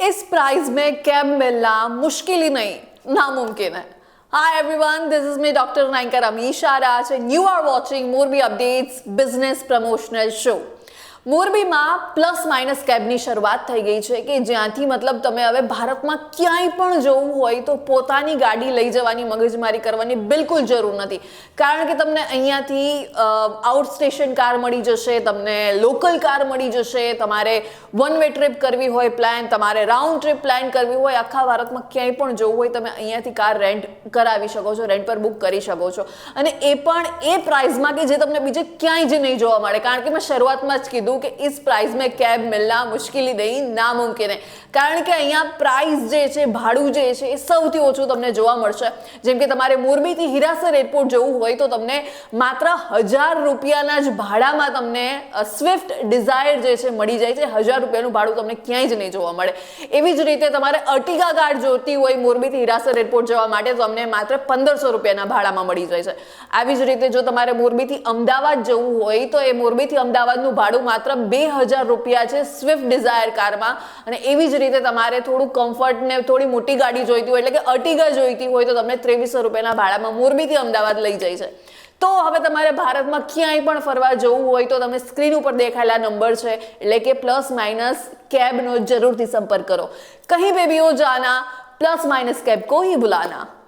इस प्राइस में कैब मिलना मुश्किल ही नहीं, नामुमकिन है। Hi everyone this is me doctor Nainkar Amisha Raj and you are watching Morbi updates business promotional show મોરબીમાં પ્લસ માઇનસ કેબની શરૂઆત થઈ ગઈ છે કે જ્યાંથી મતલબ તમે હવે ભારતમાં ક્યાંય પણ જવું હોય તો પોતાની ગાડી લઈ જવાની, મગજમારી કરવાની બિલકુલ જરૂર નથી. કારણ કે તમને અહીંયાથી આઉટ સ્ટેશન કાર મળી જશે, તમને લોકલ કાર મળી જશે, તમારે વન વે ટ્રીપ કરવી હોય પ્લાન તમારે રાઉન્ડ ટ્રીપ પ્લાન કરવી હોય, આખા ભારતમાં ક્યાંય પણ જવું હોય, તમે અહીંયાથી કાર રેન્ટ કરાવી શકો છો રેન્ટ પર બુક કરી શકો છો. અને એ પણ એ પ્રાઇઝમાં કે જે તમને બીજે ક્યાંય જ નહીં જોવા મળે. કારણ કે મેં શરૂઆતમાં જ કીધું કે ઇસ પ્રાઇસ મેં કેબ મિલના મુશ્કેલી નહીં નામુમકિન કારણ કે અહીંયા પ્રાઇસ જે છે, ભાડું જે છે, એ સૌથી ઓછું તમને જોવા મળશે. જેમ કે તમારે મોરબીથી હિરાસર એરપોર્ટ જવું હોય તો તમને માત્ર હજાર રૂપિયાના જ ભાડામાં તમને સ્વિફ્ટ ડિઝાયર જે છે મળી જાય છે. હજાર રૂપિયાનું ભાડું તમને ક્યાંય જ નહીં જોવા મળે. એવી જ રીતે તમારે અર્ટિગા કાર જોતી હોય મોરબીથી હિરાસર એરપોર્ટ જવા માટે તમને માત્ર પંદરસો રૂપિયાના ભાડામાં મળી જાય છે. આવી જ રીતે જો તમારે મોરબીથી અમદાવાદ જવું હોય તો એ મોરબીથી અમદાવાદનું ભાડું માત્ર બે હજાર રૂપિયા છે સ્વિફ્ટ ડિઝાયર કારમાં. અને એવી જ રીતે તમારે થોડું કમ્ફર્ટ ને થોડી મોટી ગાડી જોઈતી હોય, એટલે કે અટીગા જોઈતી હોય, તો તમને ત્રેવીસો રૂપિયાના ભાડામાં મોરબીથી અમદાવાદ લઈ જાય છે. તો હવે તમારે ભારતમાં ક્યાંય પણ ફરવા જવું હોય, તો તમે સ્ક્રીન ઉપર દેખાયેલા નંબર છે, એટલે કે પ્લસ માઇનસ કેબનો જરૂરથી સંપર્ક કરો. કહી બેબીઓ જાના પ્લસ માઇનસ કેબ કોઈ ભૂલાના.